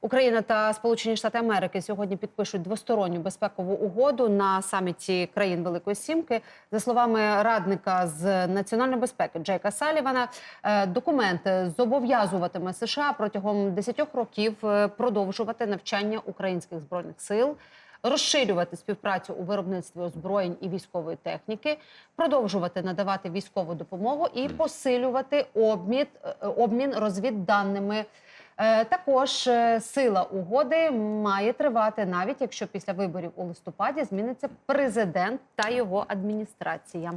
Україна та Сполучені Штати Америки сьогодні підпишуть двосторонню безпекову угоду на саміті країн Великої Сімки. За словами радника з національної безпеки Джейка Салівана, е, документ зобов'язуватиме США протягом 10 років е, продовжувати навчання українських збройних сил. Розширювати співпрацю у виробництві озброєнь і військової техніки, продовжувати надавати військову допомогу і посилювати е, обмін розвідданими. Е, Також е, сила угоди має тривати навіть якщо після виборів у листопаді зміниться президент та його адміністрація.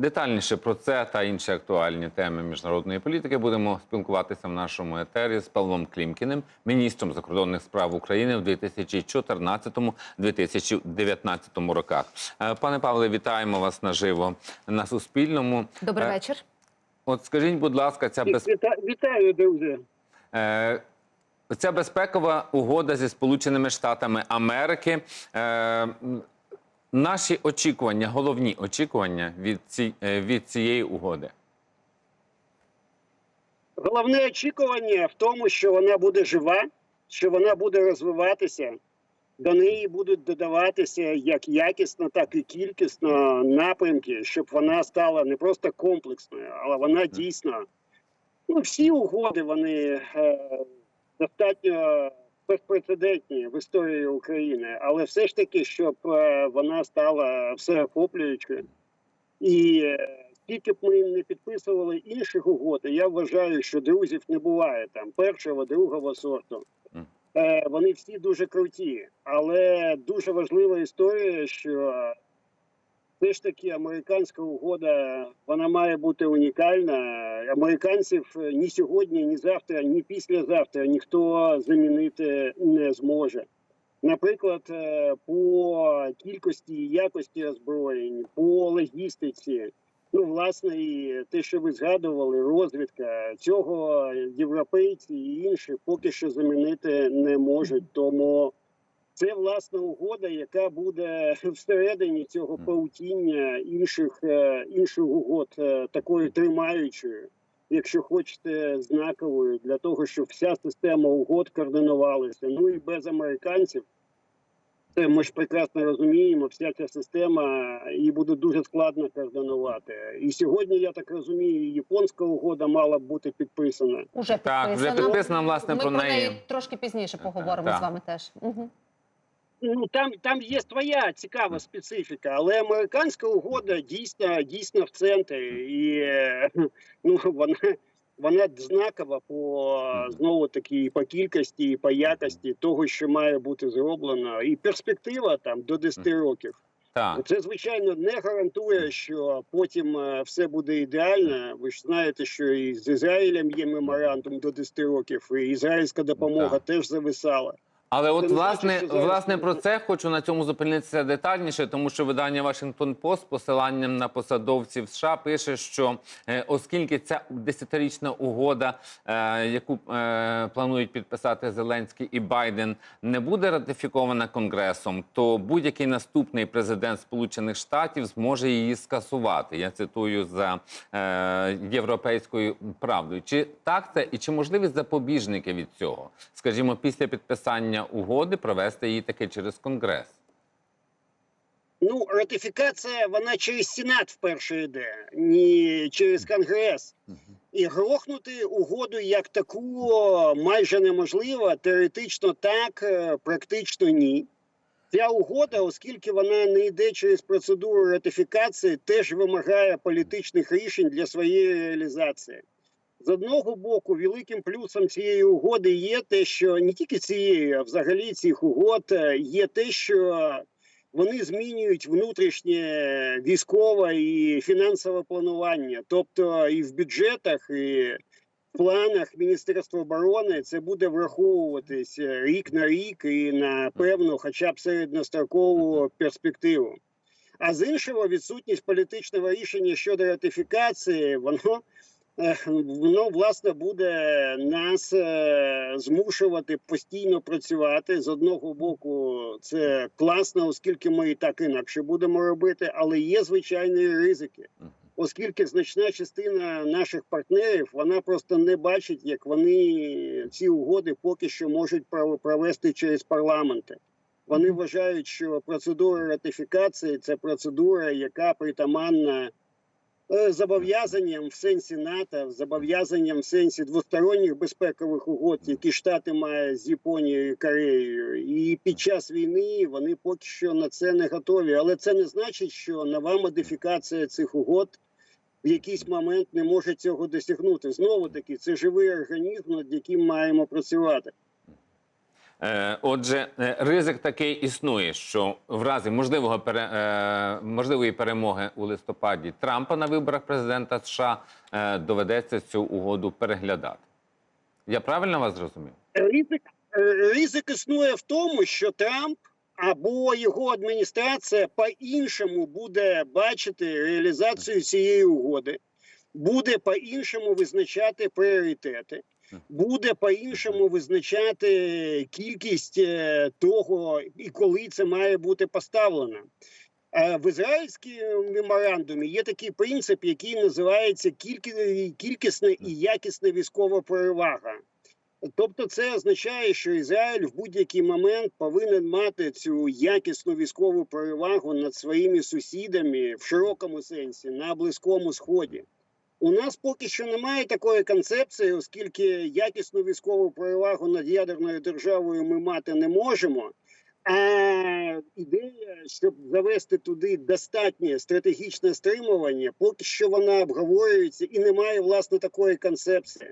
Детальніше про це та інші актуальні теми міжнародної політики будемо спілкуватися в нашому етері з Павлом Клімкіним, міністром закордонних справ України в 2014-2019 роках. Е, Пане Павле, вітаємо вас наживо на Суспільному. Добрий вечір. От скажіть, будь ласка, ця без... Віта- Вітаю, друзі. Е, Ця безпекова угода зі Сполученими Штатами Америки. Е, наші очікування, головні очікування від, ці, е, від цієї угоди. Головне очікування в тому, що вона буде жива, що вона буде розвиватися. До неї будуть додаватися як якісно, так і кількісно напрямки, щоб вона стала не просто комплексною, але вона дійсно. Ну, всі угоди вони е, достатньо безпрецедентні в історії України, але все ж таки, щоб е, вона стала всеохоплюючою. І е, скільки б ми не підписували інших угод, я вважаю, що друзів не буває там першого, другого сорту. Вони всі дуже круті, але дуже важлива історія, що все ж таки американська угода вона має бути унікальна. Американців ні сьогодні, ні завтра, ні післязавтра ніхто замінити не зможе. Наприклад, е, по кількості і якості озброєнь, по логістиці, ну власне, і те, що ви згадували, розвідка цього європейці і інші поки що замінити не можуть. Тому це власна угода, яка буде всередині цього паутіння інших е, інших угод, е, такою тримаючою, якщо хочете, знаковою для того, щоб вся система угод координувалася. Ну і без американців. Це ми ж прекрасно розуміємо, вся ця система її буде дуже складно координувати. І сьогодні, я так розумію, японська угода мала б бути підписана. Уже Так, вже підписано, власне, Ми про неї. трошки пізніше поговоримо так. з вами теж. Угу. Ну там там є своя цікава специфіка, але американська угода дійсно дійсно в центрі, і ну вона вона знакова по знову таки по кількості, і по якості того, що має бути зроблено, і перспектива там до 10 років. Так. Це звичайно не гарантує, що потім е, все буде ідеально. Ви ж знаєте, що і з Ізраїлем є меморандум до 10 років, і ізраїльська допомога Так. теж зависала. Але от власне, власне про це хочу на цьому зупинитися детальніше, тому що видання Вашингтон Пост з посиланням на посадовців США пише, що е, оскільки ця десятирічна угода, е, яку е, планують підписати Зеленський і Байден, не буде ратифікована Конгресом, то будь-який наступний президент Сполучених Штатів зможе її скасувати. Я цитую за європейською правдою. Чи так це і чи можливі запобіжники від цього? Скажімо, після підписання угоди провести її таки через Конгрес? Ну, ратифікація вона через Сенат вперше йде, не через Конгрес. І грохнути угоду як таку майже неможливо. Теоретично так, е, практично ні. Ця угода, оскільки вона не йде через процедуру ратифікації, теж вимагає політичних рішень для своєї реалізації. З одного боку, великим плюсом цієї угоди є те, що не тільки цієї, а взагалі цих угод е, є те, що вони змінюють внутрішнє військове і фінансове планування. Тобто і в бюджетах, і в планах Міністерства оборони це буде враховуватись е, рік на рік і на певну, хоча б середньострокову перспективу. А з іншого, відсутність політичного рішення щодо ратифікації, воно воно власне буде нас е, змушувати постійно працювати. З одного боку, це класно, оскільки ми і так інакше будемо робити, але є звичайні ризики. оскільки значна частина наших партнерів вона просто не бачить, як вони ці угоди поки що можуть пров- провести через парламенти. Вони вважають, що процедура ратифікації це процедура, яка притаманна зобов'язанням в сенсі НАТО, зобов'язанням в сенсі двосторонніх безпекових угод, які Штати мають з Японією і Кореєю. І під час війни вони поки що на це не готові. Але це не значить, що нова модифікація цих угод в якийсь момент не може цього досягнути. Знову таки, це живий організм, над яким маємо працювати. Е, Отже, е, ризик такий існує, що в разі можливого пере, е, можливої перемоги у листопаді Трампа на виборах президента США доведеться цю угоду переглядати. Я правильно вас зрозумів? Ризик, ризик існує в тому, що Трамп або його адміністрація по-іншому буде бачити реалізацію цієї угоди, буде по-іншому визначати пріоритети, буде по-іншому визначати кількість е, того і коли це має бути поставлено. Е, В ізраїльському меморандумі є такий принцип, який називається кількі- кількісна і якісна військова перевага. Тобто, це означає, що Ізраїль в будь-який момент повинен мати цю якісну військову перевагу над своїми сусідами в широкому сенсі на близькому сході. У нас поки що немає такої концепції, оскільки якісну військову перевагу над ядерною державою ми мати не можемо. А ідея, щоб завести туди достатнє стратегічне стримування, поки що вона обговорюється і немає власне такої концепції.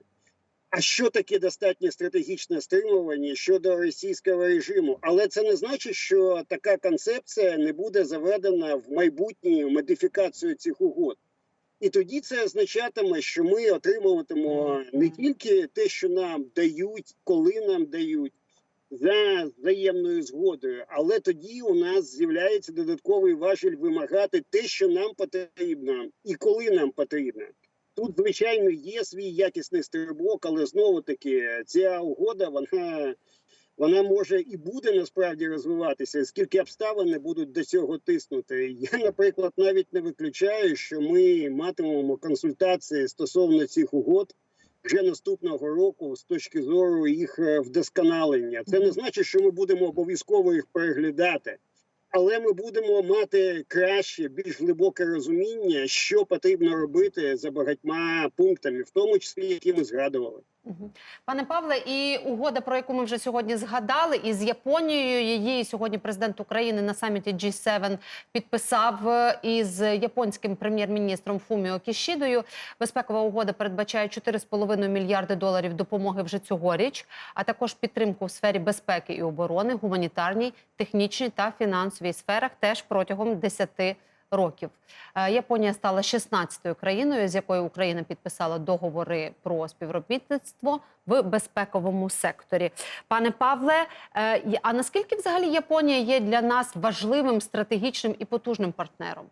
А що таке достатнє стратегічне стримування щодо російського режиму? Але це не значить, що така концепція не буде заведена в майбутню модифікацію цих угод. І тоді це означатиме, що ми отримуватимемо не тільки те, що нам дають, коли нам дають за взаємною згодою, але тоді у нас з'являється додатковий важіль вимагати те, що нам потрібно, і коли нам потрібно. Тут, звичайно, є свій якісний стрибок, але знову таки ця угода вона, вона може і буде насправді розвиватися, скільки обставини будуть до цього тиснути. Я, наприклад, навіть не виключаю, що ми матимемо консультації стосовно цих угод вже наступного року з точки зору їх е, вдосконалення. Це не значить, що ми будемо обов'язково їх переглядати. Але ми будемо мати краще, більш глибоке розуміння, що потрібно робити за багатьма пунктами, в тому числі які ми згадували. Пане Павле, і угода, про яку ми вже сьогодні згадали, із Японією її сьогодні президент України на саміті G7 підписав е, із японським прем'єр-міністром Фуміо Кішідою. Безпекова угода передбачає 4,5 мільярди доларів допомоги вже цьогоріч, а також підтримку в сфері безпеки і оборони, гуманітарній, технічній та фінансовій сферах теж протягом 10 років. Е, Японія стала 16-ю країною, з якою Україна підписала договори про співробітництво в безпековому секторі. Пане Павле, е, а наскільки взагалі Японія є для нас важливим стратегічним і потужним партнером?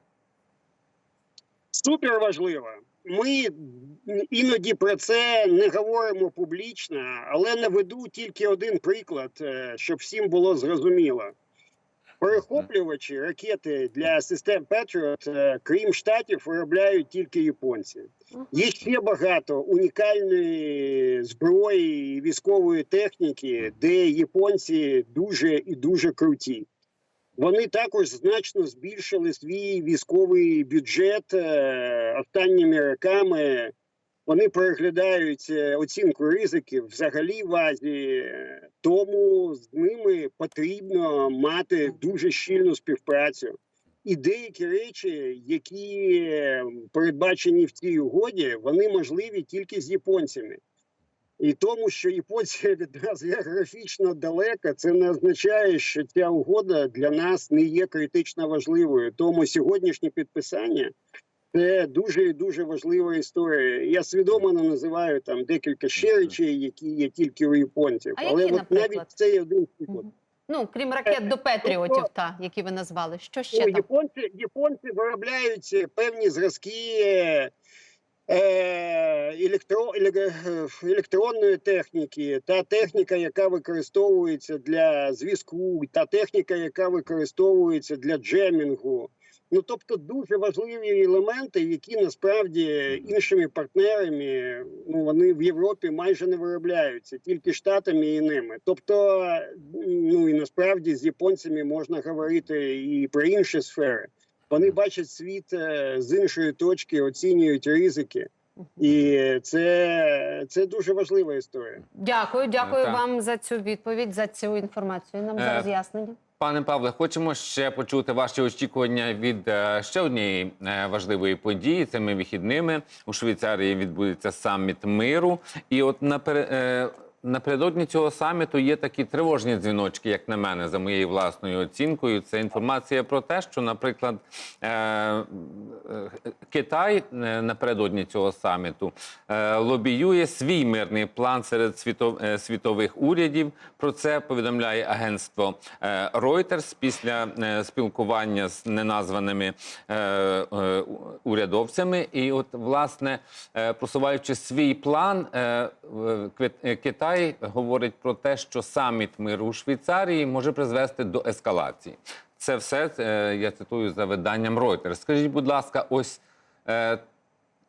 Супер важливо. Ми іноді про це не говоримо публічно, але наведу тільки один приклад, е, щоб всім було зрозуміло. Перехоплювачі ракети для систем Patriot, е, крім штатів, виробляють тільки японці. Є ще багато унікальної зброї і військової техніки, де японці дуже і дуже круті. Вони також значно збільшили свій військовий бюджет е, останніми роками. Вони переглядають е, оцінку ризиків взагалі в Азії, тому з ними потрібно мати дуже щільну співпрацю. І деякі речі, які е, передбачені в цій угоді, вони можливі тільки з японцями. І тому, що японці від нас географічно далеко, це не означає, що ця угода для нас не є критично важливою. Тому сьогоднішнє підписання це дуже і дуже важлива історія. Я свідомо не називаю там декілька ще речей, які є тільки у японців. А Але які, от навіть це є один приклад. Ну, крім ракет до Петріотів, та, які ви назвали. Що ще Ну, там? японці, японці виробляють певні зразки е, електро, електронної техніки, та техніка, яка використовується для зв'язку, та техніка, яка використовується для джемінгу. Ну тобто дуже важливі елементи, які насправді іншими партнерами ну вони в Європі майже не виробляються, тільки штатами і ними. Тобто, ну і насправді з японцями можна говорити і про інші сфери. Вони бачать світ е, з іншої точки, оцінюють ризики, і це, це дуже важлива історія. Дякую, дякую Так. вам за цю відповідь, за цю інформацію. Нам за Е, роз'яснення. Пане Павле, хочемо ще почути ваші очікування від е, ще однієї е, важливої події. Цими вихідними у Швейцарії відбудеться саміт миру. І от напер- е, напередодні цього саміту є такі тривожні дзвіночки, як на мене, за моєю власною оцінкою. Це інформація про те, що, наприклад, е, е, Китай е, напередодні цього саміту лобіює свій мирний план серед світових урядів. Про це повідомляє агентство Reuters після спілкування з неназваними урядовцями. І, от, власне, просуваючи свій план, е, Китай говорить про те, що саміт миру у Швейцарії може призвести до ескалації. Це все е, я цитую за виданням Reuters. Скажіть, будь ласка, ось. е,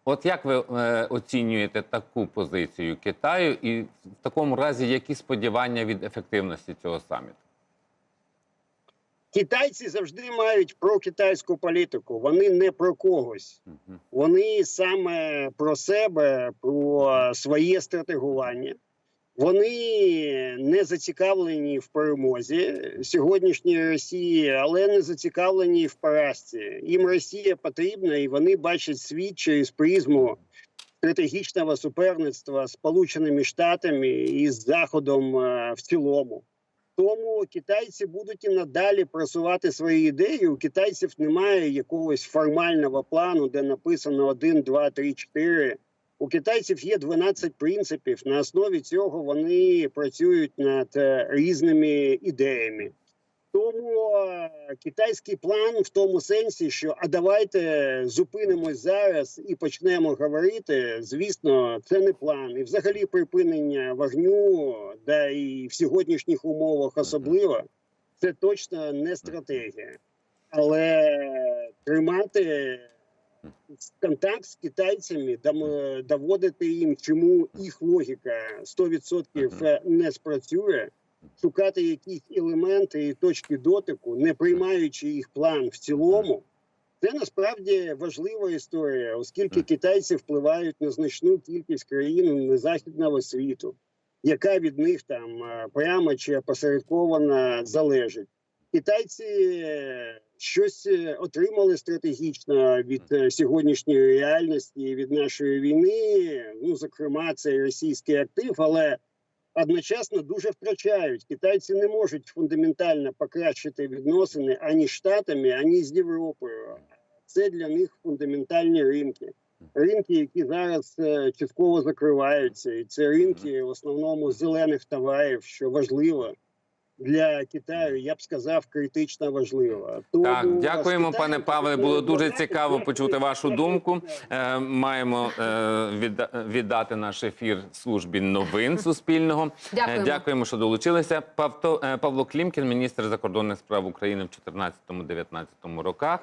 От як ви е, оцінюєте таку позицію Китаю, і в такому разі які сподівання від ефективності цього саміту? Китайці завжди мають про китайську політику. Вони не про когось. Вони саме про себе, про своє стратегування. Вони не зацікавлені в перемозі сьогоднішньої Росії, але не зацікавлені в поразці. Їм Росія потрібна, і вони бачать світ через призму стратегічного суперництва з Сполученими Штатами і з Заходом е, в цілому. Тому китайці будуть і надалі просувати свої ідеї. У китайців немає якогось формального плану, де написано 1, 2, 3, 4. У китайців є 12 принципів. На основі цього вони працюють над е, різними ідеями. Тому е, китайський план в тому сенсі, що а давайте зупинимось зараз і почнемо говорити. Звісно, це не план. І взагалі припинення вогню, да і в сьогоднішніх умовах особливо, це точно не стратегія. Але тримати контакт з китайцями, дам- доводити їм, чому їх логіка 100% не спрацює шукати якісь елементи і точки дотику, не приймаючи їх план в цілому. Це насправді важлива історія, оскільки китайці впливають на значну кількість країн західного світу, яка від них там е, прямо чи опосередковано залежить. Китайці щось е, отримали стратегічно від е, сьогоднішньої реальності, від нашої війни. Ну, зокрема, це російський актив, але одночасно дуже втрачають. Китайці не можуть фундаментально покращити відносини ані з Штатами, ані з Європою. Це для них фундаментальні ринки. Ринки, які зараз е, частково закриваються, і це ринки в основному зелених товарів, що важливо для Китаю. Я б сказав, критично важлива. Тому Так, дякуємо, Китаєм пане Павле. Було дуже цікаво почути вашу думку. Е, маємо е, віддати наш ефір службі новин Суспільного. Е, Дякуємо. Дякуємо, що долучилися. Павто- е, Павло Клімкін, міністр закордонних справ України в 2014-2019 роках.